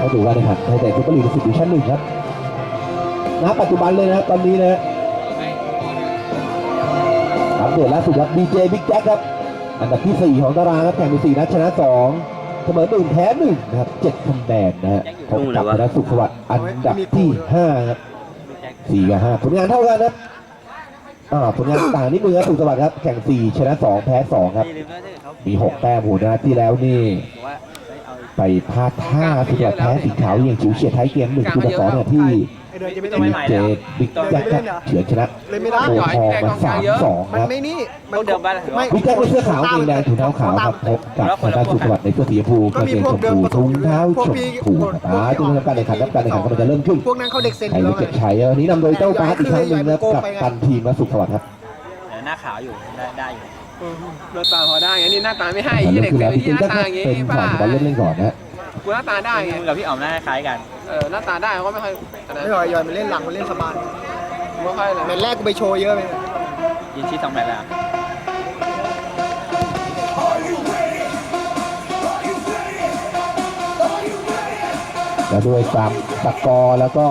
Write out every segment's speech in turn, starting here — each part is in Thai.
เข้าสู่การแข่งขันไทยแต่ซุปเปอร์ลีกสิบดิชั่นหนึ่งครับณปัจจุบันเลยนะครับตอนนี้นะอัปเดตล่าสุดครับดีเจบิ๊กแจ็คครับ อันดับที่ 4 ของตารางครับแข่งไป4นัดชนะ 2 เสมอหนึ่งแพ้หนึ่งนะครับ7คะแนนนะฮะพบกับธนสุขสวัสดิ์อันดับที่5ครับ4กับ5ผลงานเท่ากันครับอ่าผลงานต่างนิดนึงครับสุขสวัสดิ์ครับแข่ง4ชนะ 2 แพ้2ครับมี 6 แต้มหูนะที่แล้วนี่ ไปพลาดท่าสุดยอดแพ้สีขาวอย่างจิ๋วเฉียดท้ายเกมหนึ่งคู่ต่อสองเนี่ยที่ไอเดือนจะไม่ต้ต้อองงไม่ไม่ใหม่เจแล้วบิ๊กแจ็คครับเฉือนชนะเล่นไม่ได้โพทองมาสามสองมันครับไม่นี่ต้องเดิมบ้านเหรอไม่บิ๊กแจ็คในเสื้อขาวกางเกงแดงถุงเท้าขาวครับพบกับทางด้านสุขสวัสดิ์ในเสื้อสีชมพูกางเกงชมพูถุงเท้าชมพูตาจนทำการแข่งขันครับการแข่งขันกำลังจะเริ่มขึ้นพวกนั้นเขาเด็กเซนใครอยู่จะแล้วเก็บชัยวันนี้นำโดยเจ้าบาสอีกครั้งหนึ่งนะครับกับตันทีมและสุขสวัสดิ์ครับเดี๋ยวหน้าขาวอยู่ได้ได้อยู่ หน้าตาพอได้ไงนี่หน้าตาไม่ให้ยี่เริ่มเด็กเลแล้ยที่หน้าตาอย่างงี้เป็นฝ่ายบอลป้าเล่นเล่นก่อนนะกูหน้าตาได้ไงกับพี่อ๋อมหน้าคล้ายกัน เออหน้าตาได้เขาไม่ค่อยแต่ไม่หอยยอยมันเล่นหลังมันเล่นสบายไม่ค่อยเลยแมตช์แรกกูไปโชว์เยอะไปยินชีสองแมตช์แล้วแล้วด้วยตามตะกอร์แล้วก็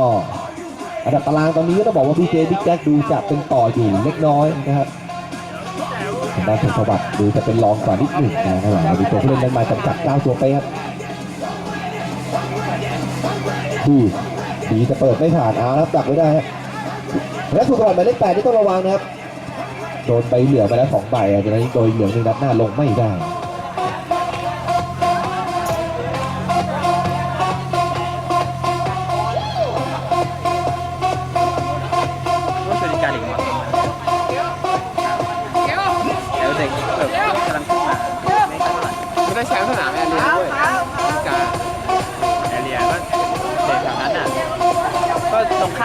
อันดับตารางตอนนี้ก็ต้องบอกว่าพีเจบิ๊กแจ็คดูจะเป็นต่ออยู่เล็กน้อยนะครับ ด้านสุขสวัสดิ์ดูจะเป็นรองกว่านิดหนึ่งนะครับมีตัวผู้เล่นได้มาจำกัด9ตัวเป๊ะครับที่ดีจะเปิดไม่ผ่านอาครับดักไม่ได้ครับและสุขสวัสดิ์หมายเลขแปดที่ต้องระวังนะครับโดนใบเหลืองไปแล้วสองใบอาจจะนั้นโดยเหลืองหนึ่งนัดหน้าลงไม่ได้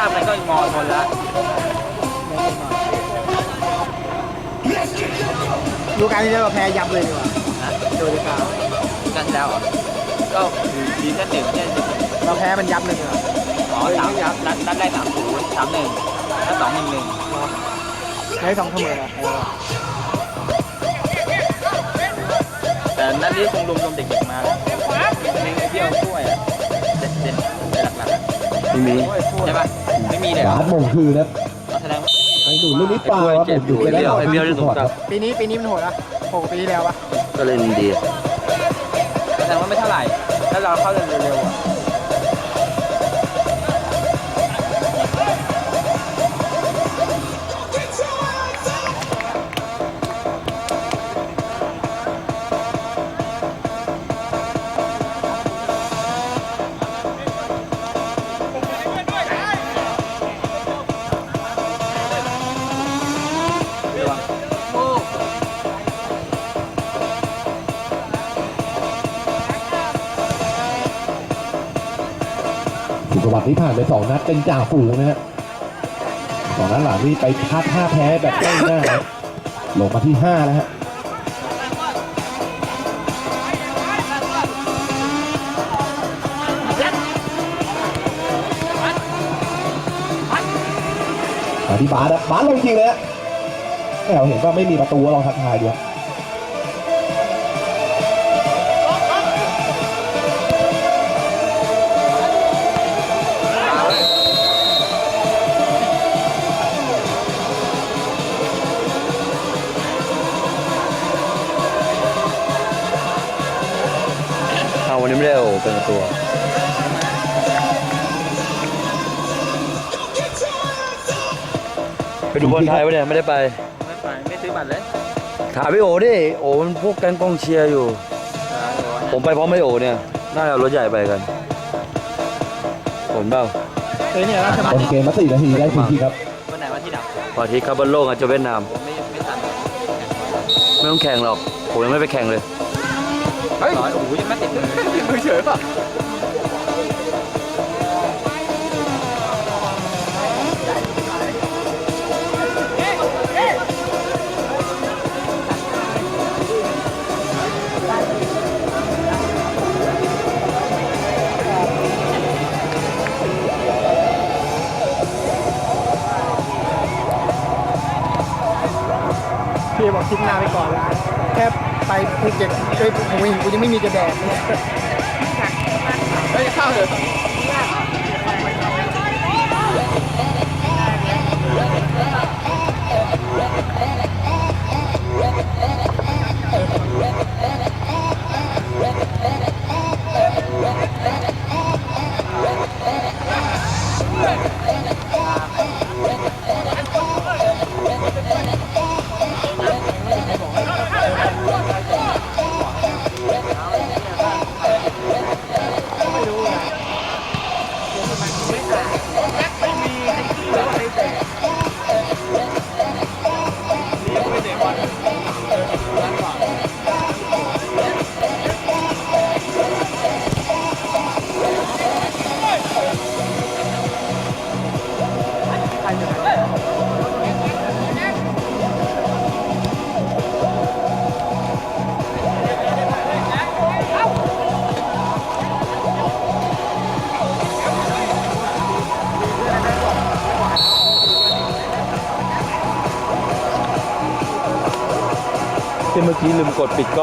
ามมันก็มอทนละดูการที่เราแพ้ยับเลยดีกว่าโดยการกันแล้วอะก็ซีซั่นหนึ่งเนี่ยเราแพ้มันยับเลยดีกว่าอ๋อสามนัดนัดแรกสามศูนย์สามหนึ่งนัดสองหนึ่งหนึ่งใช้สองเสมออะแต่นัดนี้คงรวมรวมเด็กๆมาในไอเดียวช่วยอะเด็ดเด็ดหลักๆอะ ไม่มีใช่ปะไม่มีเลยเหรบาอสมงคือนะแสดงว่าไอ้หนูลูกนี้เปล่าครับผมอยู่ไปแล้วไอ้เบี้ยวที่ถูกจับปีนี้ปีนี้มันโหดอะโหดกว่าปีที่แล้วปะก็เล่นดีแสดงว่าไม่เท่าไหร่ถ้าเราเข้าเร็วๆอะ ที่ผ่านไปสองนัดเป็นจ่าฝูงนะฮะสองนัดหลังนี่ไปพลาดท่าแพ้แบบง่ายหน้าลงมาที่ห้าแล้วฮะมาที่บาสอะบาสลงจริงเลยฮะแหมเราเห็นว่าไม่มีประตูลองทักทายด้วย วันนี้ไม่ได้โอ้เป็นตัว ไปดูบอลไทยปะเนี่ยไม่ได้ไป ไม่ไปไม่ซื้อบัตรเลยถามพี่โอดิโอมันพวกแก๊งกองเชียร์อยู่ ผมไปพร้อมไม่โอเนี่ย น่าจะเอารถใหญ่ไปกันผมเปล่าเฮ้ยเนี่ยราชมังต้นเกมมาสี่นาทีได้ฟรีคิกครับวันไหนวันที่ดับวันอาทิตย์ครับบอลโลกอาจจะเวียดนาม ผมไม่ไม่ทัน ไม่ต้องแข่งหรอก ผมยังไม่ไปแข่งเลยเฮ้ยร้อยโอ้โหยังไม่ติดเลยมือเฉยป่ะพี่บอกทิ้งหน้าไปก่อนแล้ว ไปภูเก็ตเฮ้ยผมเห็นกูยังไม่มีจะแดกเลยเฮ้ยเข้าที่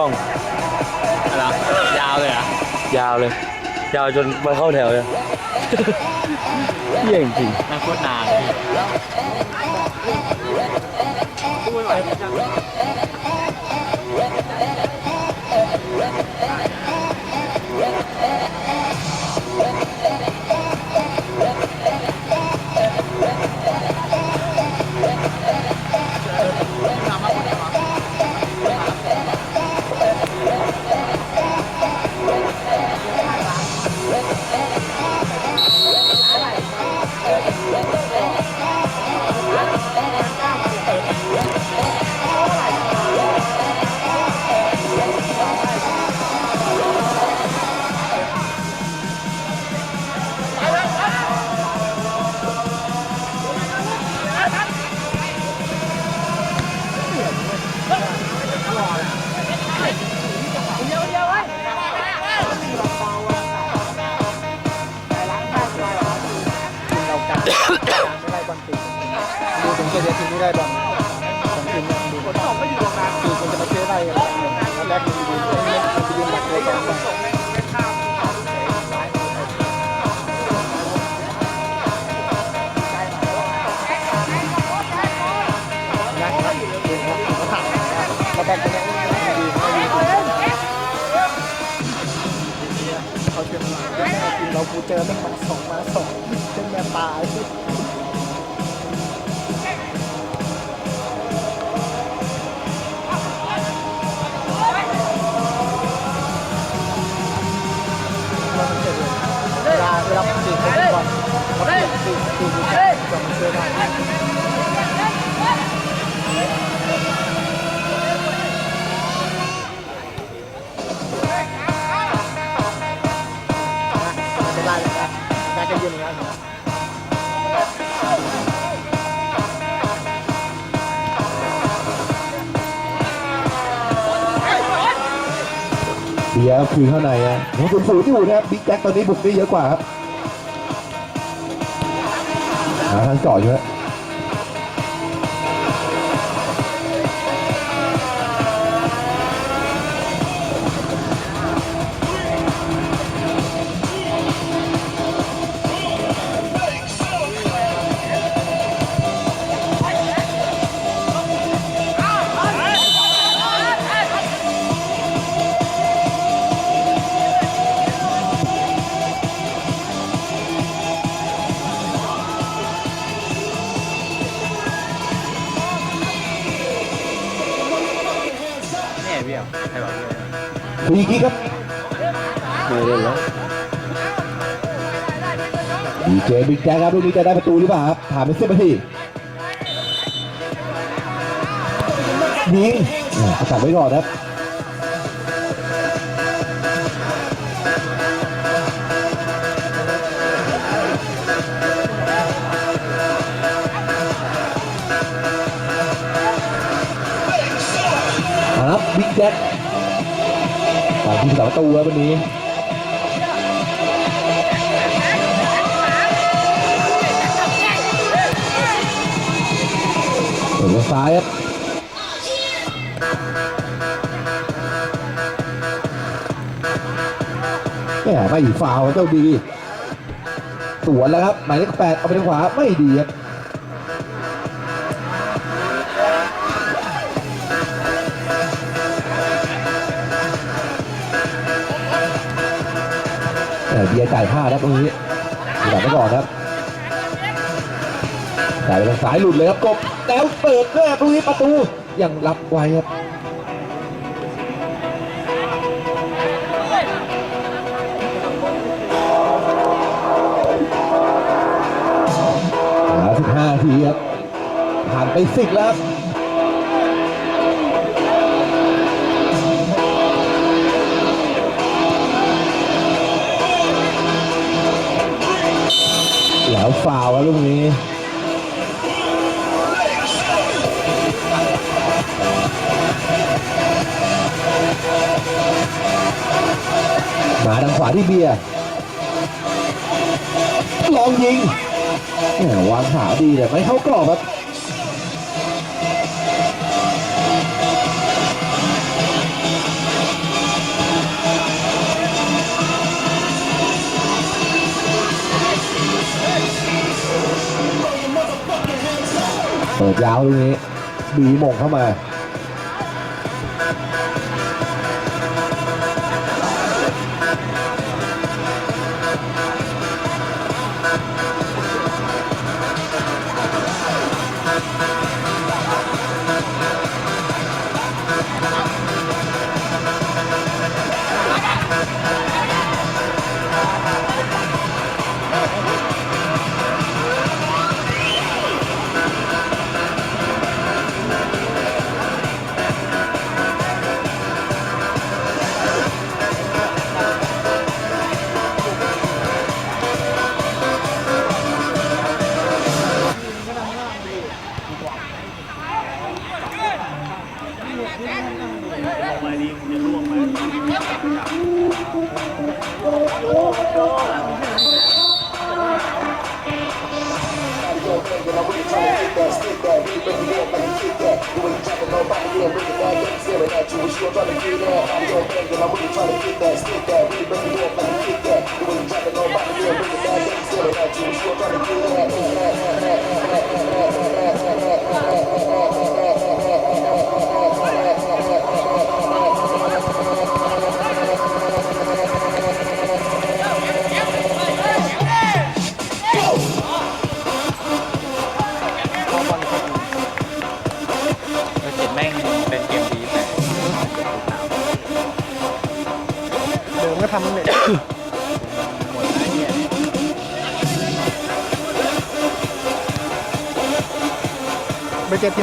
ล้องอะไรยาวเลยเหรอะยาวเลย ยาวจนมาเข้าแถวเลยเยี่ยงจริงนั่งโคตรนานพี่เรา ไม่ด้บอลของทีมดูคนสองไม่อยู่ตรงนั้นคือคนจะมาเชื่อได้กันแล้วแรกดูดูมันจะยืนหลักเลยกันนะครับดูครับเขาเขาแบบนี้ดีไม่ดีเขาเชื่อมาทีมเรากูเจอแม่งมันสองมาสองเช่นแม่ตาย เขาตีตีตีตีก่อนมันช่วยได้จะได้เลยนะได้ก็ยืนอย่างนี้นเบียร์คือข้างในอะยังศูนย์ศูนย์อยู่นะครับบิ๊กแจ็คตอนนี้บุกได้เยอะกว่าครับ หาทางเจาะอยู่ฮะฟรีคิกครับไม่เล่นแล้วดีเจบิ๊กแจ็ครับลูกนี้จะได้ประตูหรือเปล่าครับถามเป็นสิบนาทียิงอะประกาศไว้ก่อนครับครับบิ๊กแจ็คตามสามประตูครับวันนี้เปิดซ้ายครับแหมม่ไม่ฟาวเจ้าดี สวนแล้วครับ หมายเลขแปดเอาไปทางขวาไม่ดีครับ แต่เบียจ่ายพลาดครับตรงนี้หลับไปก่อนครับจ่ายไปทางซ้ายหลุดเลยครับกบแล้วเปิดแม่ตรงนี้ประตูยังรับไว้ครับเหลือ15นาทีครับผ่านไปสิบแล้ว แล้วฟาวะลูกนี้มาทางขวาที่เบียร์ลองยิง วางขาดีแต่ไม่เข้ากรอบครับ ยาวตรงนี้บีมงเข้ามา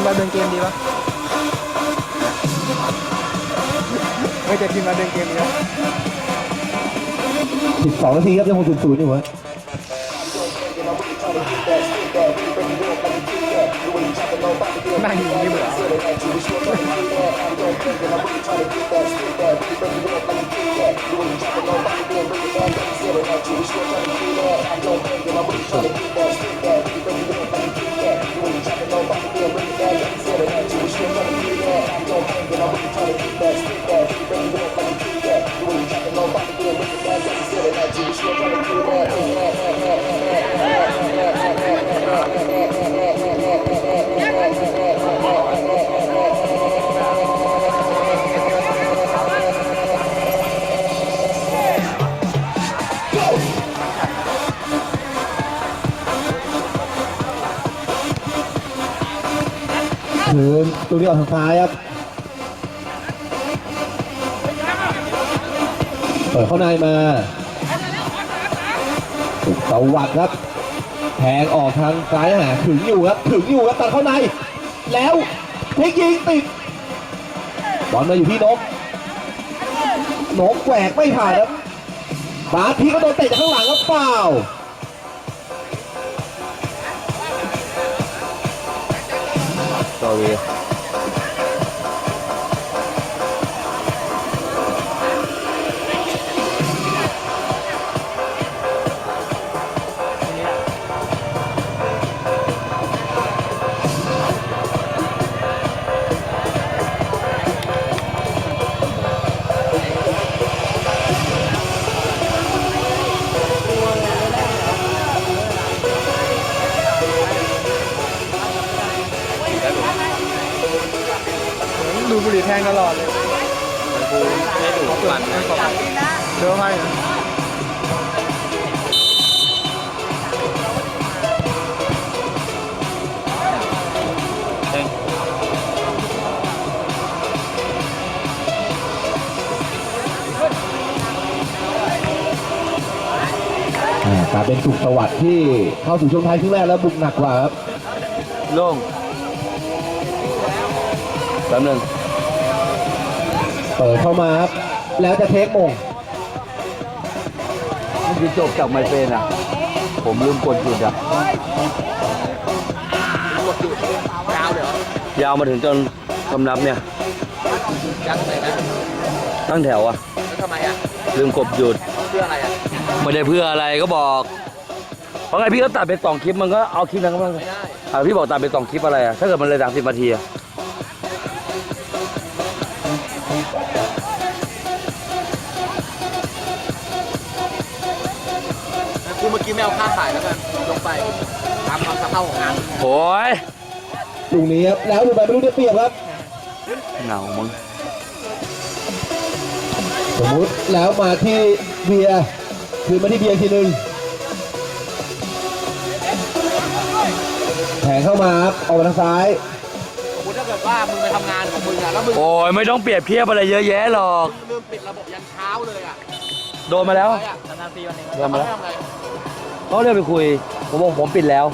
เจอทีมเราเดินเกมดีปะไปเจอทีมเราเดินเกมดีปะ12นาทีครับยังคงศูนย์อยู่ฮะนั่งอยู่นี่เบื่อคืนต รงนี้ออกทางซ้ายครับเปิดเข้าในมาสุดตวัดครับแทงออกทางซ้ายหาถึงอยู่ครับถึงอยู่ครับตัดเข้าใน แล้วพลิกยิงติดบอลมาอยู่ที่นกนกแหวกไม่ผ่านครับบาสพีก็โดนเตะจากข้างหลังครับเปล่าต่อเวบุหรี่แทงตลอดเลยกูไม่ดูฟันนะเดี๋ยวให้นะเฮ้ยอ่ากลารเป็นสุขสวัสดิ์ที่เข้าสู่ช่วงท้ายครึ่งแรกแล้วบุกหนักกว่าครับโล่งแป๊บนึง เปิดเข้ามาครับ แล้วจะเทคมงเมื่อกี้จบจากไมเฟนอะ ผมลืมกดจุดอะยาวเลยเหรอยาวมาถึงจนคำนับเนี่ย ยักษ์เลยนะตั้งแถวอะ แล้วทำไมอะ ลืมกดหยุด เพื่ออะไรอะ ไม่ได้เพื่ออะไรก็บอก เพราะไงพี่ก็ตัดเป็นสองคลิปมันก็เอาคลิปนั้นก็มาไม่ได้อ่าพี่บอกตัดเป็นสองคลิปอะไรอะ ถ้าเกิดมันเลยสามสิบนาทีอะ มื่อกี้ไม่เอาค่าถ่ายแล้วกันลงไปตามความสะเท่าของงานโอ้ยลูกนี้ครับแล้วดูไปไม่รู้ได้เปรียบครับเหงามึงสมมุติแล้วมาที่เบียร์คือมาที่เบียร์ทีหนึ่งแทงเข้ามาครับออกมาทางซ้ายสมมติถ้าเกิดว่ามึงไปทำงานของมึงอะแล้วมึงโอ้ยไม่ต้องเปรียบเทียบอะไรเยอะแยะหรอกลืมปิดระบบยันเช้าเลยอะโดนมาแล้วอะไรอะนานๆทีวันหนึงโดนมาแล้วแล้วทำไง เขาเรียกไปคุย ผมบอกผมปิดแล้ว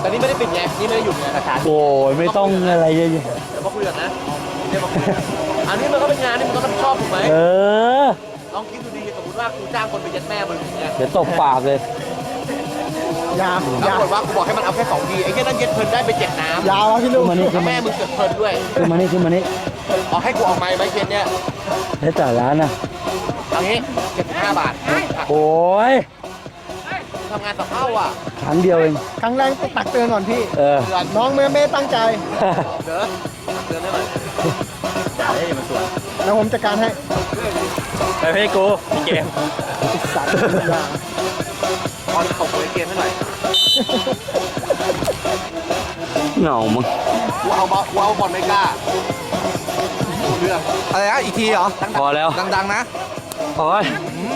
แต่นี่ไม่ได้ปิดไงนี่ไม่ได้หยุดไงโอ้ยไม่ต้องอะไรเยอะแยะเดี๋ยวมาคุยกันนะเดี๋ยวมาคุยกันอันนี้มันก็เป็นงานที่มึงต้องรับผิดชอบถูกไหมเออ ลองคิดดูดีสมมติว่ากูจ้างคนไปยัดแม่มึงอย่างเงี้ยเดี๋ยวตบปากเลย ยาวแล้วยาปวรากฏว่ากูบอกให้มันเอาแค่สองทีไอ้แค่นั้นเย็ดเพลินได้ไปเจ็ดน้ำยาวอะพี่ลุงขึ้นมานี่ แล้วแม่มึงเกิดเพลินด้วยขึ้นมานี่ขึ้นมานี่เอาให้กูออกไม้ไหมเย็นเนี่ยให้จ่ายร้านนะ เอางี้เจ็ดห้าบาทโอ้ยทำงานสับเท่าอะครั้งเดียวเอง ครั้งแรกต้องตักเตือนก่อนพี่ เออ เดือนน้องไม่ไม่ตั้งใจ เด้อเดือนได้ไหมเฮ้ยมันสวยแล้วผมจัดการให้ ไปให้กูมีเกมสัตว์ยาวตอนตกเลยเกมให้หน่อยเหงามึงกูเอาบอลกูเอาบอลไม่กล้าเรื่องอะไรนะอีกทีเหรอ พอแล้ว ดังๆนะ โอ้ย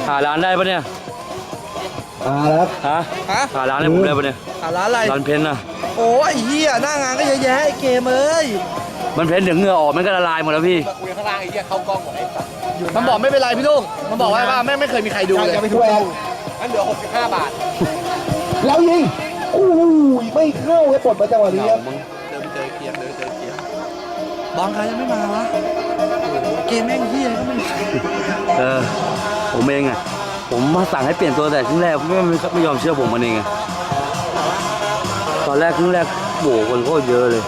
หาร้านได้ปะเนี่ยอ่าแล้วครับฮะฮะหาร้านให้ผมได้ปะเนี่ยหาร้านอะไร ร้านเพนน่ะโอ้ยเฮียหน้างานก็เยอะแยะไอ้เกมเอ้ยมันเพนเดี๋ยวเหงื่อออกมันก็ละลายหมดแล้วพี่กูยังข้างล่างไอ้เหี้ยเข้ากล้องหมดไอ้สัสมันบอกไม่เป็นไรพี่ลุงมันบอกว่าว่าไม่ไม่เคยมีใครดูเลยแหวกงั้นเหลือ 65 บาทแล้วยิงโอ้ยไม่เข้าครับปลดมาจังหวะนี้ครับเดินไปเจอเกียร์เดินไปเจอเกียร์บอลใครยังไม่มาวะ เกมแม่งเฮียก็ไม่มีเออ ผมเองอะผมมาสั่งให้เปลี่ยนตัวแต่ครึ่งแรกไม่ไม่ไม่ยอมเชื่อผมมันเองไงตอนแรกครึ่งแรกโบคนโคตรเยอะเลย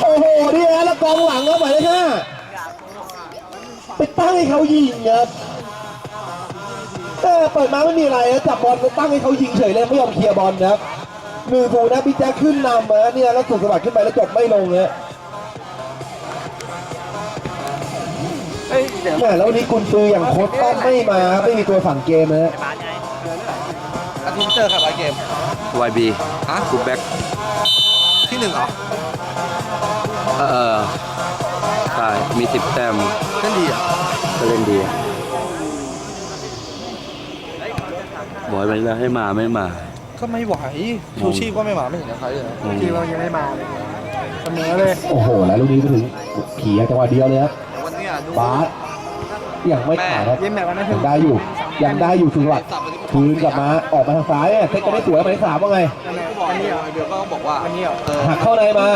โอ้โหนี่ฮะแล้วกองหลังครับหมายเลขห้าไปตั้งให้เขายิงครับ เออเปิดมาไม่มีอะไรนะจับบอลไปตั้งให้เขายิงเฉยเลยไม่ยอมเคลียร์บอลนะครับหนึ่งถูกนะพี่แจ๊คขึ้นนำนะเนี่ยแล้วสุดสวัสดิ์ขึ้นไปแล้วจบไม่ลงเนี่ยเฮ้ยเดี๋ยวแม่แล้ววันนี้กุนซืออย่างโค้ชต้อมไม่มาไม่มีตัวสั่งเกมนะฮะบาสไงอาทิตย์เจอครับไอเกมวายบีฮะกูแบ็คที่หนึ่งเหรอเออใช่มีสิบแต้มนั่นดีอะก็เล่นดี บอกไปแล้วให้มาไม่มา ก็ไม่ไหวชูชีพก็ไม่มาไม่เห็นกับใครเลยอืมทีเรายังไม่มาเลยเสมอเลยโอ้โห แล้วลูกนี้ไปถึงขี่จังหวะเดียวเลยครับวันนี้ดูบาสยังไม่ขาดครับเย็นแบบวันนั้นยังได้อยู่ ยังได้อยู่สุดสวัสดิ์คืนกลับมาออกมาทางซ้ายเนี่ยเซ็ตกันได้สวยหมายเลขสามว่าไงอันนี้เหรอเดี๋ยวก็บอกว่าอันนี้เหรอเออหักเข้าในมา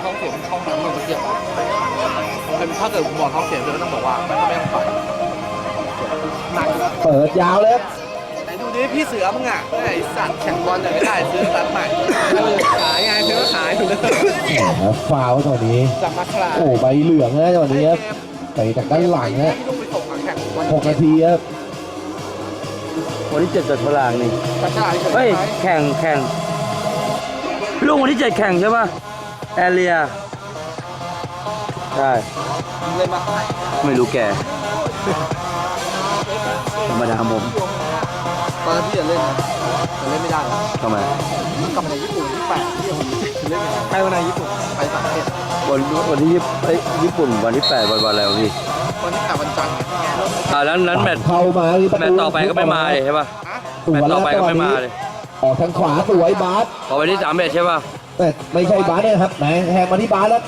เขาเสียเข้าน้ำมันเกี่ยวถ้าเกิดบอกเขาเสียเลยก็ต้องบอกว่าไม่ไม่ต้องต่อยหนักเปิดยาวเลย ครับไหนดูดิพี่เสือมึงอะไอ้สัตว์แข่งบอลแต่ไม่ได้ซื้อตัดใหม่ขายไงซื้อขายอยู่เลยแล้วฟาวล์ตอนนี้ จับมาคลาโอ้ใบเหลืองนะจังหวะนี้ครับเตะจากด้านหลังนะพี่ต้องไปส่งหลังแข่งบอลหกนาทีครับวันที่เจ็ดจัดพลางนี่กระชากเฉยเฮ้ยแข่งแข่งพี่ลุงวันที่เจ็ดแข่งใช่ป่ะแอเรียใช่เลยมาไม่รู้แกธรรมดาผม ตอนนั้นพี่จะเล่นนะแต่เล่นไม่ได้นะทำไมกลับมาในญี่ปุ่นที่แปดที่ผมเล่นไปวันไหนญี่ปุ่นไปต่างประเทศวันวันที่ยี่เอ้ยญี่ปุ่นวันที่แปดวันวันอะไรวะพี่วันที่แปดวันจันทร์อ่านั้นนั้นแมตช์เข้ามาที่ประแมตตูช์ต่อไปก็ไม่มาเลยใช่ป่ะสวแมนตช์แล้ต่อวไปก็ไม่มาเลยออกทางขวาสวยบาสพอไปที่สามเอ็ดใช่ป่ะแต่ไม่ใช่บาสเนี่ยนะครับไหนแหงมาที่บาสแล้ว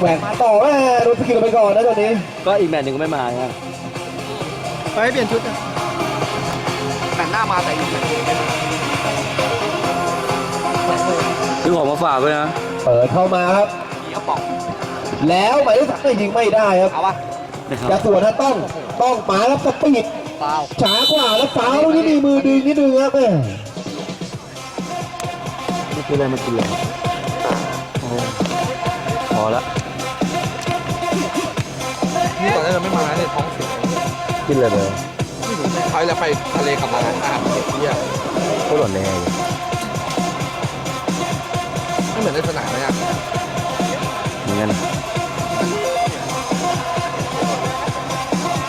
แหวกมาต่อแม่โดนสกิลไปก่อนนะตอนนี้ ก็อีกแมตช์หนึ่งก็ไม่มานะไปเปลี่ยนชุดนะแต่ห น้ามาแต่อีกซื้อของมาฝากด้วยนะ เปิดเข้ามาครับมีกระป๋องแล้วหมายเลขสามก็ยิงไม่ได้ครับเอาปะจะสวนนะต้องต้องปาแล้วสปีดเปล่าช้ากว่าแล้วฟ้าวลูกนี้มีมือดึงนิดนึงครับแม่ไม่คืออะไรมากินเลยโอ้พอละนี่ตอนนี้เราไม่มาเนี่ยท้องเสียกินเลย เลยใครจะไปทะเลกลับมาอาหารเนี่ยโคตรหล่นแรงไม่เหมือนในสนามเลยอะเหมือนกัน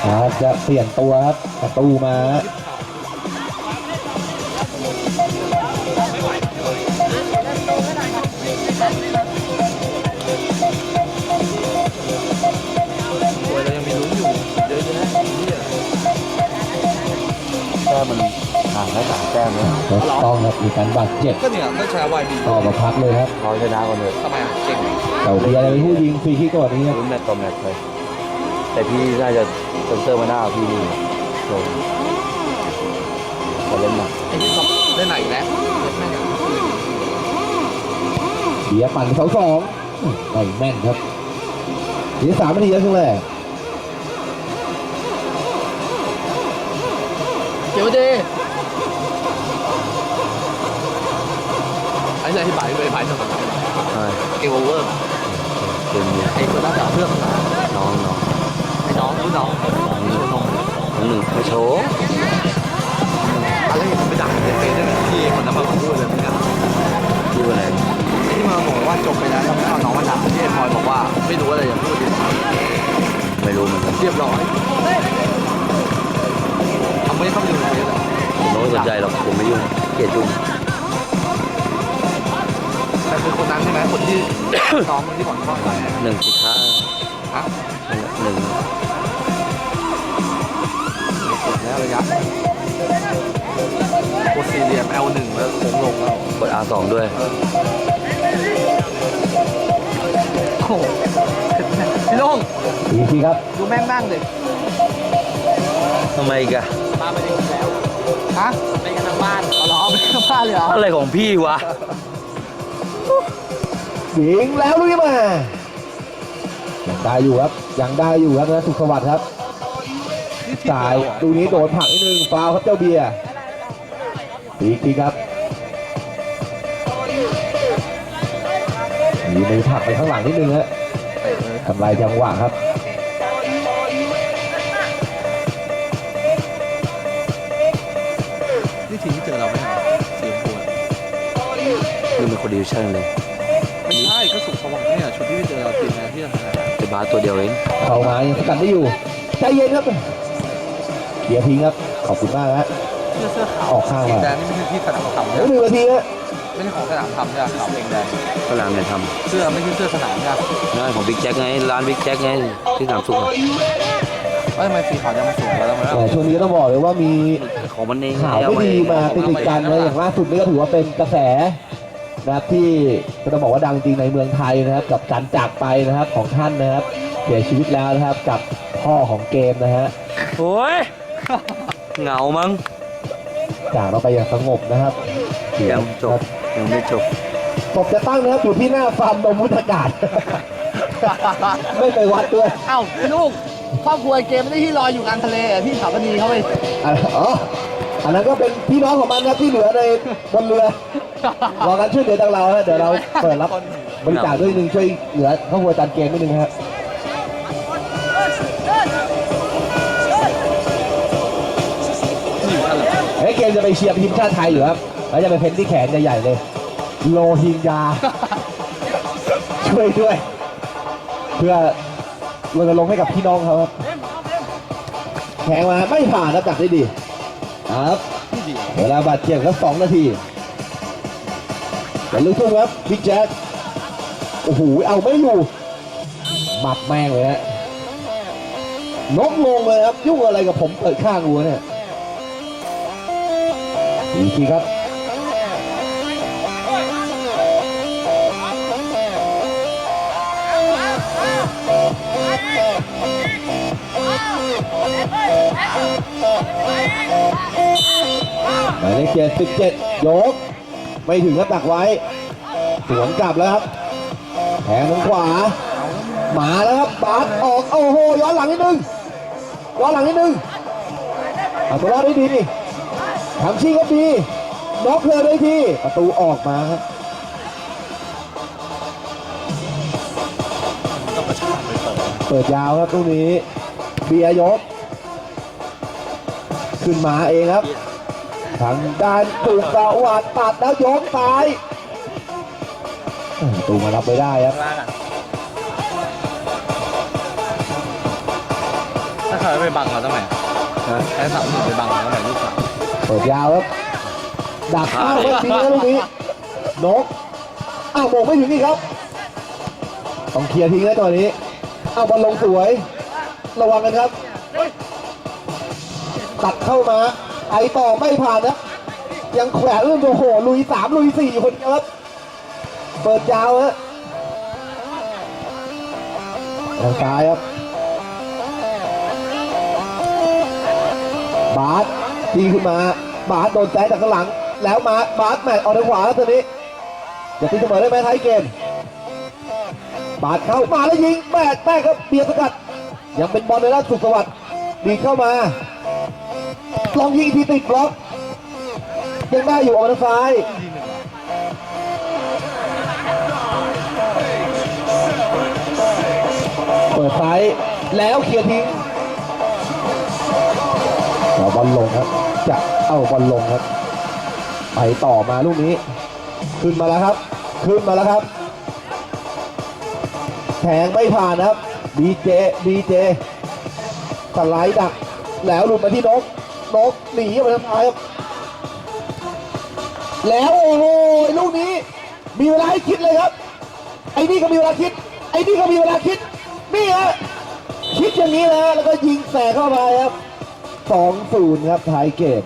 ครับจะเปลี่ยนตัวครับประตูมา มมันห่างแค่สามแต้มเนี่ยต้องครับมีการบาดเจ็บก็เนี่ยก็ชนะวายบีต่อมาพักเลยครับเขาชนะกันเลยทำไมอะเก่งเต่าเบียร์อะไรเป็นผู้ยิงฟรีคิกก่อนนี้ครับลุ้นแมตช์ต่อแมตช์เลยแต่พี่น่าจะเซนเซอร์มาหน้าพี่นี่โดนแต่เล่นหนักไอ้ที่เขาเล่นไหนอีกแล้วเล่นแม่งอย่างอื่นเบียร์ปั่นเสาสองไม่แม่นครับเหลือสามนาทีแล้วครึ่งแรก เดี๋ยวดีไอ้เนี่ยที่บ่ายไปบ่ายทำไมใช่เกมโอเวอร์เกมนี้ไอ้คนน่าจะเอาเพื่อนมาน้องน้องไอ้น้องรุ่นน้องนี่รุ่นน้องน้องหนึ่งไม่โชว์ น้องคนที่บอกว่าหนึ่งสิบห้าฮะหนึ่งกดแล้วระยะกดสี่เหลี่ยม L หนึ่งแล้วโค้งลงแล้วกด R สองด้วยโอ้โหพี่ล่งฟรีคิครับ ดูแม่งนั่งเลยทำไมอีกอะมาไปได้แล้ว ฮะไปกันทั้งบ้านเอาเหรอเอาไปข้างบ้านเลยเหรออะไรของพี่วะ ยิงแล้วลุยมายังได้อยู่ครับยังได้อยู่ครับนะสุขสวัสดิ์ครับนี่ทีมสายเราเหรอดูนี้โดนผลักนิดนึงฟาวล์ครับเจ้าเบียร์ฟรีคิกครับมีมือผลักไปข้างหลังนิดนึงฮะเตะเลยทำลายจังหวะครับนี่ทีมที่เจอเราไหมเหรอสีชมพูอะนี่เป็นคนดิวชั่นเลยานอะไอ้บาตัวเดียวเองเข้ามายังสกัดได้อยู่ใจเย็นครับเกียทิ้งครับ ขอบคุณมากฮะเสื้ออขาวออกข้างมาแดงนี่ไม่ใช่ที่สนามทำเนี่ยวไหนึ่งนาทีฮะไม่ใช่ของสนามทำใช่ไหมขาวเองแดงฝรั่งเนี่ยทเสื้อไม่ใช่เสื้อสนามใช่ไหมำงานของบิ๊กแจ็คไงร้านบิ๊กแจ็คไงที่สนามสุขว่าทำไมสีขาวยังมาสวยแล้วมันช่วงนี้ต้องบอกเลยว่ามีของมันเองข่าวไม่ดีมาติดติดกันนะอย่างล่าสุดนี่ก็ถือว่าเป็นกระแส นะครับที่ก็ต้องบอกว่าดังจริงในเมืองไทยนะครับ กับการจากไปนะครับของท่านนะครับ เสียชีวิตแล้วนะครับกับพ่อของเกมนะฮะโอ้ยเหงามั้งจากเราไปอย่างสงบนะครับเสียังจบยังไม่จบศพจะตั้งนะครับอยู่ที่หน้าฟาร์มนมมุทอากาศ ไม่ไปวัดด้วยเอ้าพี่ลูกครอบครัวเกมไม่ได้ที่ลอยอยู่กลางทะเลอะพี่สาวนีเขาไปอะอ๋ ออันนั้นก็เป็นพี่น้องของมันครับที่เหลือในบนเรือรอการช่วยเหลือจากเราฮะเดี๋ยวเราเปิดรับบริจาคด้วยหนึ่งช่วยเหลือครอบครัวจานเกมนิดนึงครับนี่อยู่ท่านเหรอเฮ้ยเกมจะไปเชียร์ทีมชาติไทยอยู่ครับแล้วจะไปเพ้นที่แขนใหญ่ๆเลย โลหิงยา ช่วยด้วย เพื่อรณรงค์ให้กับพี่น้องเขาครับแข่งมาไม่ผ่านครับจัดได้ดี ครับเวลาบาดเจ็บครับสองนาทีแต่ลูกทุ่งครับบิ๊กแจ๊คโอ้โหเอาไม่อยู่หมัดแม่งเลยฮะนกลงเลยครับ ยุ่งอะไรกับผมเปิดข้างวัวเนี่ยอีกทีครับ หมายเลขเจ็ดสิบเจ็ดยก ไม่ถึงก็ตักไว้ สวนกลับแล้วครับแทงทางขวาหมาแล้วครับบาสออกโอ้โหย้อนหลังนิดนึงย้อนหลังนิดนึงอาตัวรอดได้ดีทำชิงก็ดีน็อกเลยได้ทีประตูออกมาครับเปิดยาวครับตรงนี้ เบียยก ขึ้นมาเองครับ ทางด้านถูกกระวาดตัดแล้วยกซ้ายเอ้ยประตูมารับไปได้ครับข้างล่างอะถ้าเขาไปบังเราทำไมใช้สามหนึ่งไปบังเราทำไมลูกสาวเปิดยาวครับดักเข้าไม่ดีนะลูกนี้นกอ้าวโมงไม่ถึงนี่ครับ ต้องเคลียร์ทิ้งแล้วตอนนี้เอาบอลลงสวย ระวังกันครับ ตัดเข้ามา ไอต่อไม่ผ่านนะยังแขวนเรื่องโอ้โหลุยสามลุยสี่คนเดียวครับเปิดยาวฮะทาซ้ายครับบาสทีขึ้นมาบาสโดนแซงจากข้างหลัง แล้วมาบาสแมตออกทางขวาแล้วตอนนี้จะตีเสมอได้ไหมท้ายเกมบาสเข้ามาแล้วยิงแม่แม่ครับเบียร์สกัด ยังเป็นบอลในด้านสุขสวัสดิ์ดีเข้ามา ลองยิงอีกทีติดบล็อกยังได้อยู่ออกทางซ้ายเปิดซ้ายแล้วเคลียร์ทิ้งเอาบอลลงครับ จะเอาบอลลงครับไปต่อมาลูกนี้ ขึ้นมาแล้วครับ ขึ้นมาแล้วครับแทงไม่ผ่านนะครับบีเจบีเจสไลด์ดักแล้วหลุดมาที่นก นกหนีออกไปทางซ้ายครับ แล้วโอ้โหลูกนี้มีเวลาให้คิดเลยครับ ไอ้นี่ก็มีเวลาคิด ไอ้นี่ก็มีเวลาคิด นี่ฮะคิดอย่างนี้นะแล้วก็ยิงแสกเข้าไปครับสองศูนย์ครับท้ายเกม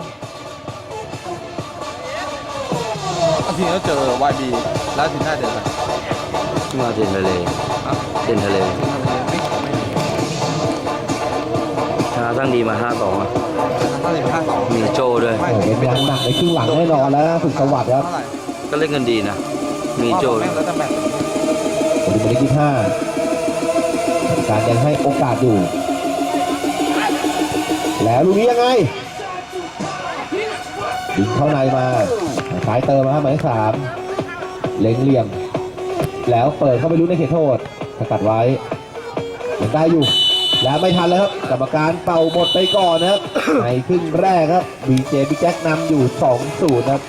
อาทีนี้ก็เจอวายบีแล้วทีหน้าเดือดมาเทียนทะเลเทียนทะเลช นะตั้งดีมาห้าสองอะห้าสิบห้าสองมีโจด้วยโอ้โหเป็นงานหนักในครึ่งหลังแน่นอนแล้วนะสุดสวัสดิ์ครับเท่าไหร่ก็เล่นกันดีนะ มีโจแม่งแล้วแต่แบ่งวันนี้เป็นเลขที่ห้าการยังให้โอกาสอยู่ แล้วลูกนี้ยังไงยิงเข้าในมาสายเติมมาครับหมายเลขสามเล็งเหลี่ยม แล้วเปิดเข้าไปลุ้นในเขตโทษสกัดไว้ยังได้อยู่ แล้วไม่ทันแล้วครับกรรมการเป่าหมดไปก่อนนะครับในครึ่งแรกครับบีเจพี่แจ็คนำอยู่2-0ครับ